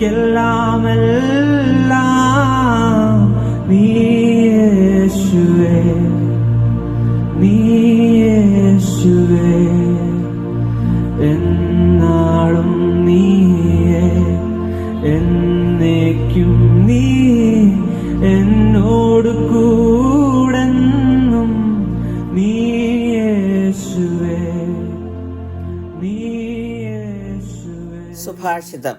എനിക്കെല്ലാമെല്ലാം നീയേശുവേ നീ യേശുവേ. എന്നാളും നീയേ എന്നേക്കും നീ എന്നോട് കൂടെന്നും നീയേശുവേ നീ യേശുവേ. സുഭാഷിതം.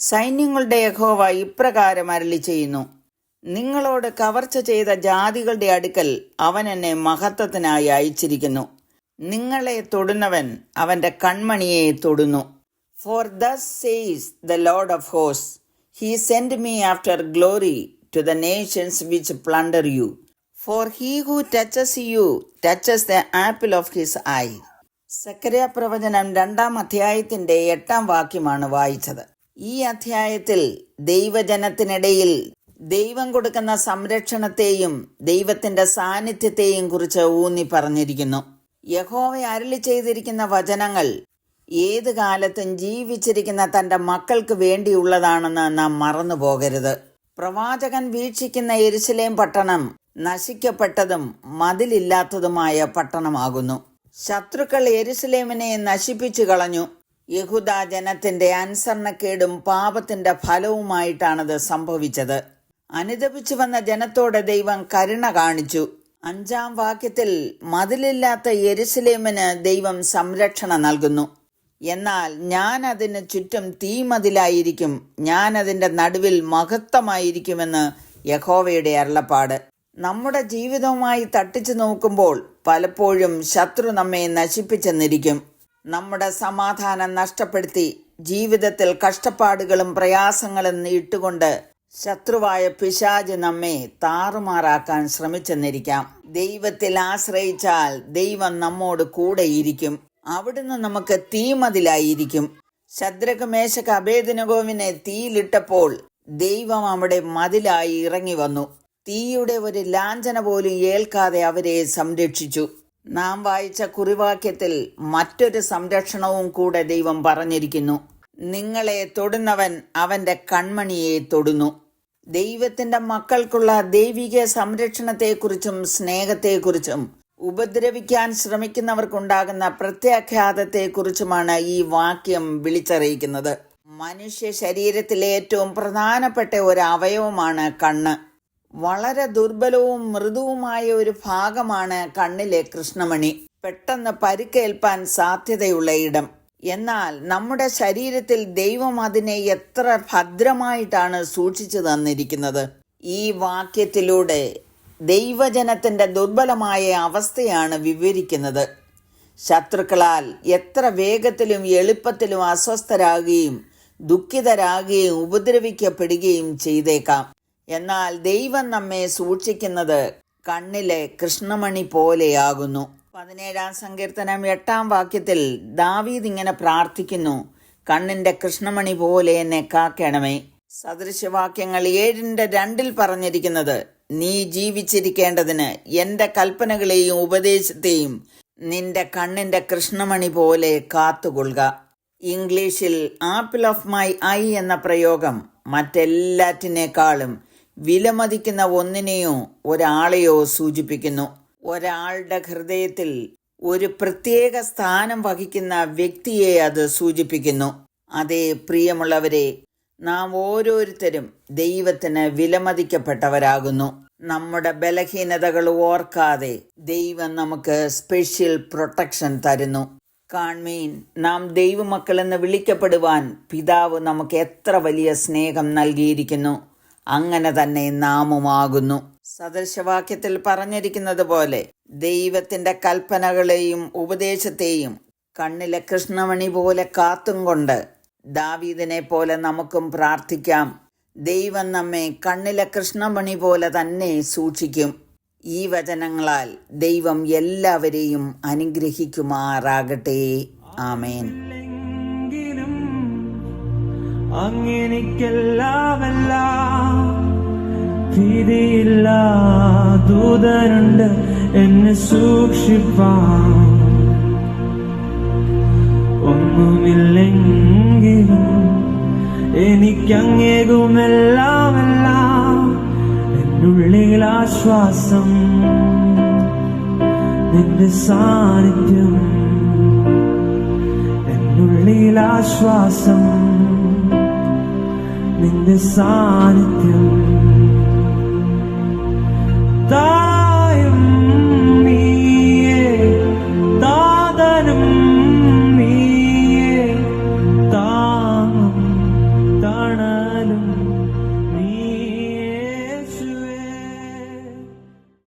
സൈന്യങ്ങളുടെ യഹോവ ഇപ്രകാരം അരളി ചെയ്യുന്നു നിങ്ങളോട് കവർച്ച ചെയ്ത ജാതികളുടെ അടുക്കൽ അവൻ എന്നെ മഹത്വത്തിനായി അയച്ചിരിക്കുന്നു. നിങ്ങളെ തൊടുന്നവൻ അവന്റെ കൺമണിയെ തൊടുന്നു. For thus says the lord of hose he send me after glory to the nations which plunder you for he who touches you touches the apple of his eye സക്കര പ്രവചനം രണ്ടാം അധ്യായത്തിന്റെ എട്ടാം വാക്യമാണ് വായിച്ചത്. ഈ അധ്യായത്തിൽ ദൈവജനത്തിനിടയിൽ ദൈവം കൊടുക്കുന്ന സംരക്ഷണത്തെയും ദൈവത്തിന്റെ സാന്നിധ്യത്തെയും കുറിച്ച് ഊന്നി പറഞ്ഞിരിക്കുന്നു. യഹോവ അരളി ചെയ്തിരിക്കുന്ന വചനങ്ങൾ ഏത് കാലത്തും ജീവിച്ചിരിക്കുന്ന തന്റെ മക്കൾക്ക് വേണ്ടിയുള്ളതാണെന്ന് നാം മറന്നു പോകരുത്. പ്രവാചകൻ വീക്ഷിക്കുന്ന എരിശിലേം പട്ടണം നശിക്കപ്പെട്ടതും മതിലില്ലാത്തതുമായ പട്ടണമാകുന്നു. ശത്രുക്കൾ എരുസലേമിനെ നശിപ്പിച്ചു കളഞ്ഞു. യഹുദ ജനത്തിന്റെ അനുസരണക്കേടും പാപത്തിന്റെ ഫലവുമായിട്ടാണത് സംഭവിച്ചത്. അനുദപിച്ചു വന്ന ജനത്തോടെ ദൈവം കരുണ കാണിച്ചു. അഞ്ചാം വാക്യത്തിൽ മതിലില്ലാത്ത യെരുസലേമിന് ദൈവം സംരക്ഷണ നൽകുന്നു. എന്നാൽ ഞാൻ അതിന് ചുറ്റും തീമതിലായിരിക്കും. ഞാൻ അതിന്റെ നടുവിൽ മഹത്വമായിരിക്കുമെന്ന് യഹോവയുടെ അരുളപ്പാട്. നമ്മുടെ ജീവിതവുമായി തട്ടിച്ചു നോക്കുമ്പോൾ പലപ്പോഴും ശത്രു നമ്മെ നശിപ്പിച്ചെന്നിരിക്കും. നമ്മുടെ സമാധാനം നഷ്ടപ്പെടുത്തി ജീവിതത്തിൽ കഷ്ടപ്പാടുകളും പ്രയാസങ്ങളും നീട്ടുകൊണ്ട് ശത്രുവായ പിശാജ് നമ്മെ താറുമാറാക്കാൻ ശ്രമിച്ചെന്നിരിക്കാം. ദൈവത്തിൽ ആശ്രയിച്ചാൽ ദൈവം നമ്മോട് കൂടെയിരിക്കും. അവിടുന്ന് നമുക്ക് തീമതിലായിരിക്കും ശദ്രകമേശക അഭേദനഗോവിനെ തീയിലിട്ടപ്പോൾ ദൈവം അവിടെ മതിലായി ഇറങ്ങി വന്നു തീയുടെ ഒരു ലാഞ്ചന പോലും ഏൽക്കാതെ അവരെ സംരക്ഷിച്ചു. നാം വായിച്ച കുറിവാക്യത്തിൽ മറ്റൊരു സംരക്ഷണവും കൂടെ ദൈവം പറഞ്ഞിരിക്കുന്നു. നിങ്ങളെ തൊടുന്നവൻ അവന്റെ കൺമണിയെ തൊടുന്നു. ദൈവത്തിന്റെ മക്കൾക്കുള്ള ദൈവിക സംരക്ഷണത്തെക്കുറിച്ചും സ്നേഹത്തെക്കുറിച്ചും ഉപദ്രവിക്കാൻ ശ്രമിക്കുന്നവർക്കുണ്ടാകുന്ന പ്രത്യാഘാതത്തെക്കുറിച്ചുമാണ് ഈ വാക്യം വിളിച്ചറിയിക്കുന്നത്. മനുഷ്യ ശരീരത്തിലെ ഏറ്റവും പ്രധാനപ്പെട്ട ഒരു അവയവമാണ് കണ്ണ്. വളരെ ദുർബലവും മൃദുവുമായ ഒരു ഭാഗമാണ് കണ്ണിലെ കൃഷ്ണമണി. പെട്ടെന്ന് പരിക്കേൽപ്പാൻ സാധ്യതയുള്ള ഇടം. എന്നാൽ നമ്മുടെ ശരീരത്തിൽ ദൈവം അതിനെ എത്ര ഭദ്രമായിട്ടാണ് സൂക്ഷിച്ചു തന്നിരിക്കുന്നത്. ഈ വാക്യത്തിലൂടെ ദൈവജനത്തിന്റെ ദുർബലമായ അവസ്ഥയാണ് വിവരിക്കുന്നത്. ശത്രുക്കളാൽ എത്ര വേഗത്തിലും എളുപ്പത്തിലും അസ്വസ്ഥരാകുകയും ദുഃഖിതരാകുകയും ഉപദ്രവിക്കപ്പെടുകയും ചെയ്തേക്കാം. എന്നാൽ ദൈവം നമ്മെ സൂക്ഷിക്കുന്നത് കണ്ണിലെ കൃഷ്ണമണി പോലെയാകുന്നു. പതിനേഴാം സങ്കീർത്തനം എട്ടാം വാക്യത്തിൽ ദാവീദ് ഇങ്ങനെ പ്രാർത്ഥിക്കുന്നു കണ്ണിന്റെ കൃഷ്ണമണി പോലെ എന്നെ കാക്കണമേ. സദൃശവാക്യങ്ങൾ ഏഴിന്റെ രണ്ടിൽ പറഞ്ഞിരിക്കുന്നത് നീ ജീവിച്ചിരിക്കേണ്ടതിന് എന്റെ കൽപ്പനകളെയും ഉപദേശത്തെയും നിന്റെ കണ്ണിന്റെ കൃഷ്ണമണി പോലെ കാത്തുകൊള്ളുക. ഇംഗ്ലീഷിൽ ആപ്പിൾ ഓഫ് മൈ ഐ എന്ന പ്രയോഗം മറ്റെല്ലാറ്റിനേക്കാളും വിലമതിക്കുന്ന ഒന്നിനെയോ ഒരാളെയോ സൂചിപ്പിക്കുന്നു. ഒരാളുടെ ഹൃദയത്തിൽ ഒരു പ്രത്യേക സ്ഥാനം വഹിക്കുന്ന വ്യക്തിയെ അത് സൂചിപ്പിക്കുന്നു. അതേ പ്രിയമുള്ളവരെ നാം ഓരോരുത്തരും ദൈവത്തിന് വിലമതിക്കപ്പെട്ടവരാകുന്നു. നമ്മുടെ ബലഹീനതകൾ ഓർക്കാതെ ദൈവം നമുക്ക് സ്പെഷ്യൽ പ്രൊട്ടക്ഷൻ തരുന്നു. കാൺമീൻ നാം ദൈവമക്കളെന്ന് വിളിക്കപ്പെടുവാൻ പിതാവ് നമുക്ക് എത്ര വലിയ സ്നേഹം നൽകിയിരിക്കുന്നു. അങ്ങനെ തന്നെ നാമുമാകുന്നു. സദൃശവാക്യത്തിൽ പറഞ്ഞിരിക്കുന്നത് പോലെ ദൈവത്തിന്റെ കൽപ്പനകളെയും ഉപദേശത്തെയും കണ്ണിലെ കൃഷ്ണമണി പോലെ കാത്തും കൊണ്ട് ദാവീദിനെ പോലെ നമുക്കും പ്രാർത്ഥിക്കാം. ദൈവം നമ്മെ കണ്ണിലെ കൃഷ്ണമണി പോലെ തന്നെ സൂക്ഷിക്കും. ഈ വചനങ്ങളാൽ ദൈവം എല്ലാവരെയും അനുഗ്രഹിക്കുമാറാകട്ടെ. ആമേൻ. അങ്ങനെക്കെല്ലാമെല്ലാം ഭീതിയില്ല ദൂതനുണ്ട് എന്നെ സൂക്ഷിപ്പാൻ. ഒന്നുമില്ലെങ്കിലും എനിക്കങ്ങേകുമെല്ലാം എല്ലാം എന്നുള്ളിൽ ആശ്വാസം നിന്റെ സാന്നിധ്യം എന്നുള്ളിൽ ആശ്വാസം നിന്റെ സാന്നിധ്യം